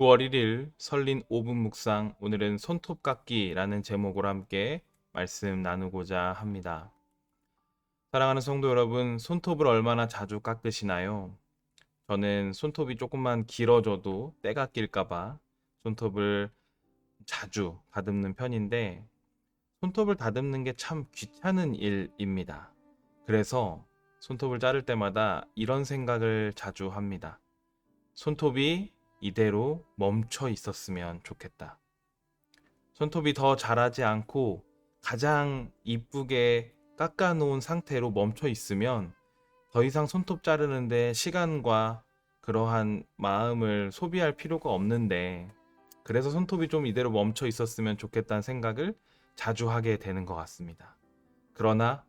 9월 1일 설린 5분 묵상 오늘은 손톱 깎기라는 제목으로 함께 말씀 나누고자 합니다. 사랑하는 성도 여러분, 손톱을 얼마나 자주 깎으시나요? 저는 손톱이 조금만 길어져도 때가 낄까봐 손톱을 자주 다듬는 편인데 손톱을 다듬는 게 참 귀찮은 일입니다. 그래서 손톱을 자를 때마다 이런 생각을 자주 합니다. 손톱이 이대로 멈춰 있었으면 좋겠다. 손톱이 더 자라지 않고 가장 이쁘게 깎아 놓은 상태로 멈춰 있으면 더 이상 손톱 자르는데 시간과 그러한 마음을 소비할 필요가 없는데 그래서 손톱이 좀 이대로 멈춰 있었으면 좋겠다는 생각을 자주 하게 되는 것 같습니다. 그러나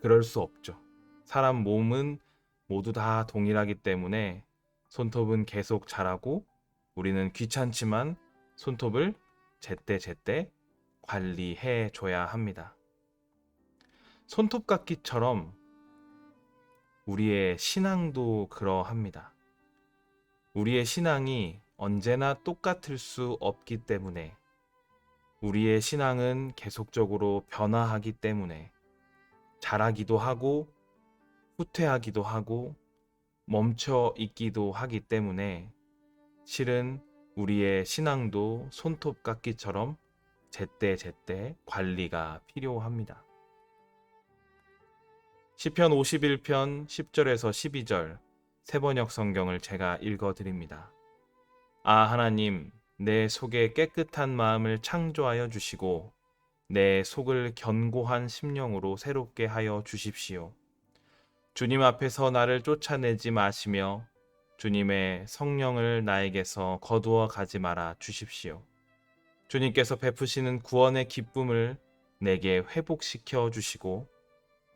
그럴 수 없죠. 사람 몸은 모두 다 동일하기 때문에 손톱은 계속 자라고 우리는 귀찮지만 손톱을 제때제때 관리해 줘야 합니다. 손톱 깎기처럼 우리의 신앙도 그러합니다. 우리의 신앙이 언제나 똑같을 수 없기 때문에 우리의 신앙은 계속적으로 변화하기 때문에 자라기도 하고 후퇴하기도 하고 멈춰 있기도 하기 때문에 실은 우리의 신앙도 손톱 깎기처럼 제때 제때 관리가 필요합니다. 시편 51편 10절에서 12절 세번역 성경을 제가 읽어 드립니다. 아 하나님 내 속에 깨끗한 마음을 창조하여 주시고 내 속을 견고한 심령으로 새롭게 하여 주십시오. 주님 앞에서 나를 쫓아내지 마시며 주님의 성령을 나에게서 거두어 가지 말아 주십시오. 주님께서 베푸시는 구원의 기쁨을 내게 회복시켜 주시고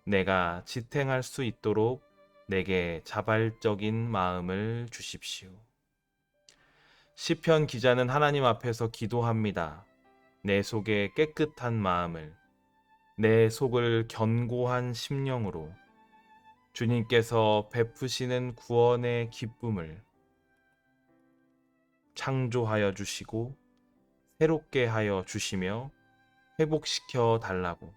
내가 지탱할 수 있도록 내게 자발적인 마음을 주십시오. 시편 기자는 하나님 앞에서 기도합니다. 내 속에 깨끗한 마음을, 내 속을 견고한 심령으로 주님께서 베푸시는 구원의 기쁨을 창조하여 주시고 새롭게 하여 주시며 회복시켜 달라고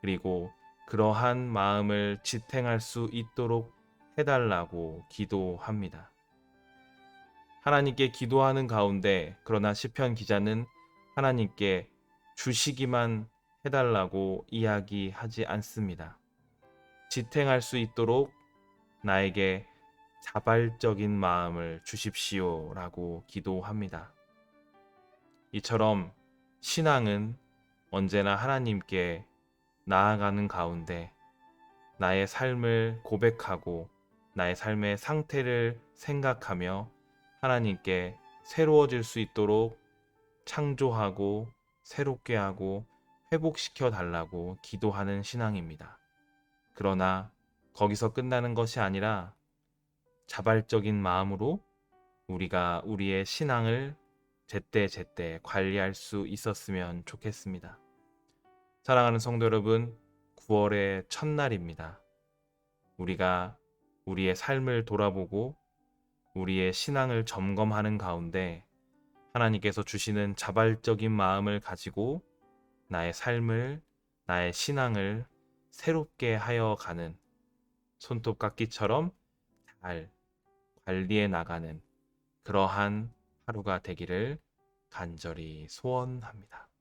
그리고 그러한 마음을 지탱할 수 있도록 해달라고 기도합니다. 하나님께 기도하는 가운데 그러나 시편 기자는 하나님께 주시기만 해달라고 이야기하지 않습니다. 지탱할 수 있도록 나에게 자발적인 마음을 주십시오 라고 기도합니다. 이처럼 신앙은 언제나 하나님께 나아가는 가운데 나의 삶을 고백하고 나의 삶의 상태를 생각하며 하나님께 새로워질 수 있도록 창조하고 새롭게 하고 회복시켜 달라고 기도하는 신앙입니다. 그러나 거기서 끝나는 것이 아니라 자발적인 마음으로 우리가 우리의 신앙을 제때 제때 관리할 수 있었으면 좋겠습니다. 사랑하는 성도 여러분, 9월의 첫날입니다. 우리가 우리의 삶을 돌아보고 우리의 신앙을 점검하는 가운데 하나님께서 주시는 자발적인 마음을 가지고 나의 삶을, 나의 신앙을 새롭게 하여 가는 손톱 깎기처럼 잘 관리해 나가는 그러한 하루가 되기를 간절히 소원합니다.